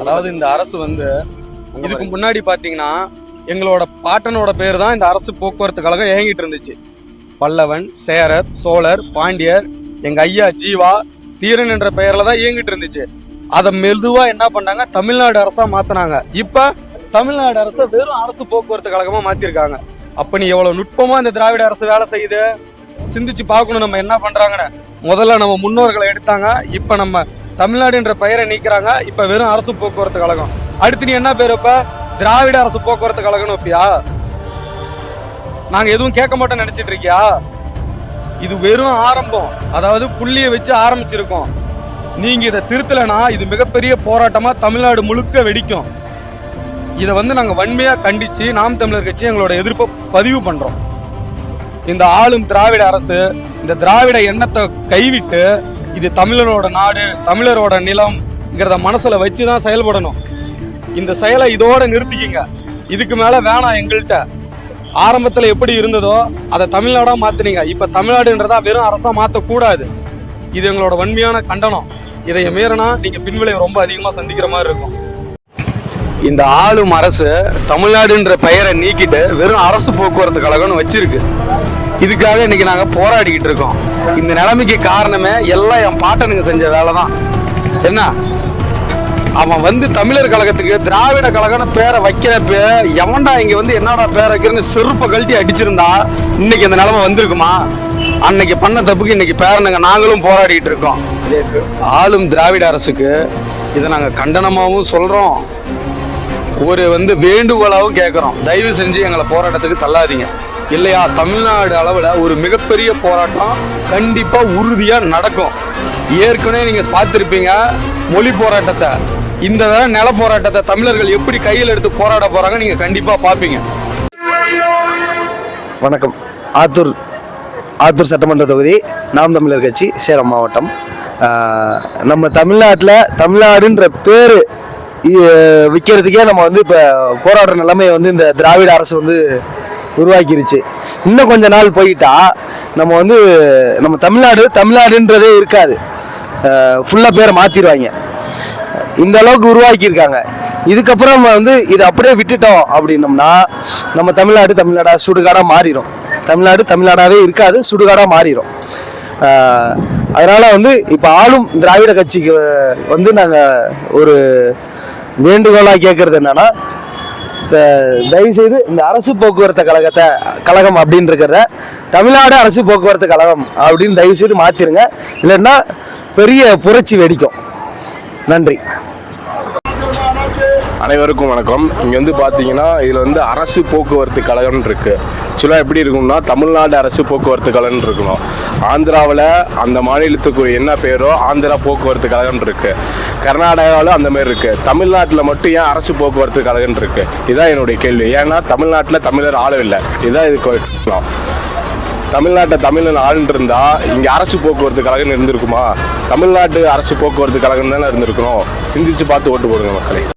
அதாவது இந்த அரசு வந்து இதுக்கு முன்னாடி பாத்தீங்கன்னா எங்களோட பாட்டனோட பேர் தான் இந்த அரசு போக்குவரத்து கழகம் இயங்கிட்டு இருந்துச்சு. பல்லவன் சேரர் சோழர் பாண்டியர் எங்க ஐயா ஜீவா தீரன் என்ற பெயர்ல தான் இயங்கிட்டு இருந்துச்சு. அதை மெதுவா என்ன பண்ணாங்க? தமிழ்நாடு அரசா மாத்தினாங்க. இப்ப தமிழ்நாடு அரசு வெறும் அரசு போக்குவரத்து கழகமா மாத்திருக்காங்க. அப்ப நீ எவ்வளவு நுட்பமா இந்த திராவிட அரசு வேலை செய்யுது? சிந்திச்சு பார்க்கணும் நம்ம என்ன பண்றாங்கன்னு. முதல்ல நம்ம முன்னோர்களை எடுத்தாங்க. இப்ப நம்ம தமிழ்நாடு என்ற பெயரை நீக்கிறாங்க. இப்ப வெறும் அரசு போக்குவரத்து கழகம். அடுத்து நீ என்ன பேர் இப்ப திராவிட அரசு போக்குவரத்து கழகம்னு வைப்பியா? நாங்க எதுவும் கேட்க மாட்டோம்னு நினைச்சிட்டு இருக்கியா? இது வெறும் ஆரம்பம். அதாவது புள்ளியை வச்சு ஆரம்பிச்சிருக்கோம். நீங்க இதை திருத்தலைனா இது மிகப்பெரிய போராட்டமா தமிழ்நாடு முழுக்க வெடிக்கும். இதை வந்து நாங்கள் வன்மையாக கண்டித்து நாம் தமிழர் கட்சி எங்களோட எதிர்ப்பை பதிவு பண்ணுறோம் இந்த ஆளும் திராவிட அரசு இந்த திராவிட எண்ணத்தை கைவிட்டு இது தமிழரோட நாடு தமிழரோட நிலம்ங்கிறத மனசுல வச்சு தான் செயல்படணும். இந்த செயலை இதோட நிறுத்திக்கிங்க. இதுக்கு மேல வேணாம் எங்கள்கிட்ட ஆரம்பத்துல எப்படி இருந்ததோ அதை தமிழ்நாடா மாத்துனீங்க. இப்ப தமிழ்நாடுன்றதா வெறும் அரசா மாற்றக்கூடாது இது எங்களோட வன்மையான கண்டனம். இதை மீறினா நீங்க பின்விளைவு ரொம்ப அதிகமா சந்திக்கிற மாதிரி இருக்கும். இந்த ஆளும் அரசு தமிழ்நாடுன்ற பெயரை நீக்கிட்டு வெறும் அரசு போக்குவரத்து கழகம்னு வச்சிருக்கு. இதுக்காக இன்னைக்கு நாங்கள் போராடிக்கிட்டு இருக்கோம். இந்த நிலைமைக்கு காரணமே எல்லாம் என் பாட்டனுங்க செஞ்ச வேலை தான் என்ன? அவன் வந்து தமிழர் கழகத்துக்கு திராவிட கழகம்னு பேரை வைக்கிறப்ப எவன்டா இங்க வந்து என்னடா பேரை வைக்கிறேன்னு செருப்பை கழட்டி அடிச்சிருந்தா இன்னைக்கு இந்த நிலைமை வந்திருக்குமா? அன்னைக்கு பண்ண தப்புக்கு இன்னைக்கு பேரனுங்க நாங்களும் போராடிட்டு இருக்கோம். ஆளும் திராவிட அரசுக்கு இதை நாங்கள் கண்டனமாகவும் சொல்கிறோம் ஒரு வந்து வேண்டுகோளாகவும் கேட்குறோம் தயவு செஞ்சு எங்களை போராட்டத்துக்கு தள்ளாதீங்க. இல்லையா? தமிழ்நாடு அளவில் ஒரு மிகப்பெரிய போராட்டம் கண்டிப்பாக உறுதியாக நடக்கும். ஏற்கனவே நீங்கள் பார்த்துருப்பீங்க மொழி போராட்டத்தை. இந்த தடவை நில போராட்டத்தை தமிழர்கள் எப்படி கையில் எடுத்து போராட போகிறாங்க நீங்கள் கண்டிப்பாக பார்ப்பீங்க. வணக்கம். ஆத்தூர் ஆத்தூர் சட்டமன்ற தொகுதி நாம் தமிழர் கட்சி சேலம் மாவட்டம். நம்ம தமிழ்நாட்டில் தமிழ்நாடுன்ற பேர் விற்கிறதுக்கே நம்ம வந்து இப்போ போராடுற நிலைமையை வந்து இந்த திராவிட அரசு வந்து உருவாக்கிருச்சு. இன்னும் கொஞ்ச நாள் போயிட்டா நம்ம வந்து நம்ம தமிழ்நாடு தமிழ்நாடுன்றதே இருக்காது. ஃபுல்லாக பேரை மாற்றிடுவாங்க இந்த அளவுக்கு உருவாக்கியிருக்காங்க. இதுக்கப்புறம் வந்து இதை அப்படியே விட்டுட்டோம் அப்படின்னம்னா நம்ம தமிழ்நாடு தமிழ்நாடா சுடுகாடாக மாறிடும் தமிழ்நாடு தமிழ்நாடாவே இருக்காது சுடுகாடாக மாறிடும் அதனால் வந்து இப்போ ஆளும் திராவிட கட்சிக்கு வந்து நாங்கள் ஒரு வேண்டுகோளாக கேட்குறது என்னென்னா தயவுசெய்து இந்த அரசு போக்குவரத்து கழகத்தை கழகம் அப்படின்னு இருக்கிறத தமிழ்நாடு அரசு போக்குவரத்து கழகம் அப்படின்னு தயவுசெய்து மாற்றிருங்க இல்லைன்னா பெரிய புரட்சி வெடிக்கும். நன்றி. அனைவருக்கும் வணக்கம். இங்கே வந்து பார்த்தீங்கன்னா இதில் வந்து அரசு போக்குவரத்து கழகம்னு இருக்கு. ஆக்சுவலாக எப்படி இருக்கும்னா தமிழ்நாடு அரசு போக்குவரத்து கழகம்னு இருக்கணும். ஆந்திராவில் அந்த மாநிலத்துக்கு என்ன பேரோ ஆந்திரா போக்குவரத்து கழகம்னு இருக்கு. கர்நாடகாவில் அந்த மாதிரி இருக்கு. தமிழ்நாட்டில் மட்டும் ஏன் அரசு போக்குவரத்து கழகம்னு இருக்கு? இதுதான் என்னுடைய கேள்வி. ஏன்னா தமிழ்நாட்டில் தமிழர் ஆளவில்லை. இதுதான் இதுக்கு தமிழ்நாட்டை தமிழன் ஆளுன்னு இருந்தால் இங்கே அரசு போக்குவரத்து கழகம் இருந்திருக்குமா? தமிழ்நாட்டு அரசு போக்குவரத்து கழகம் தானே இருந்திருக்கணும்? சிந்திச்சு பார்த்து ஓட்டு போடுங்க மக்களை.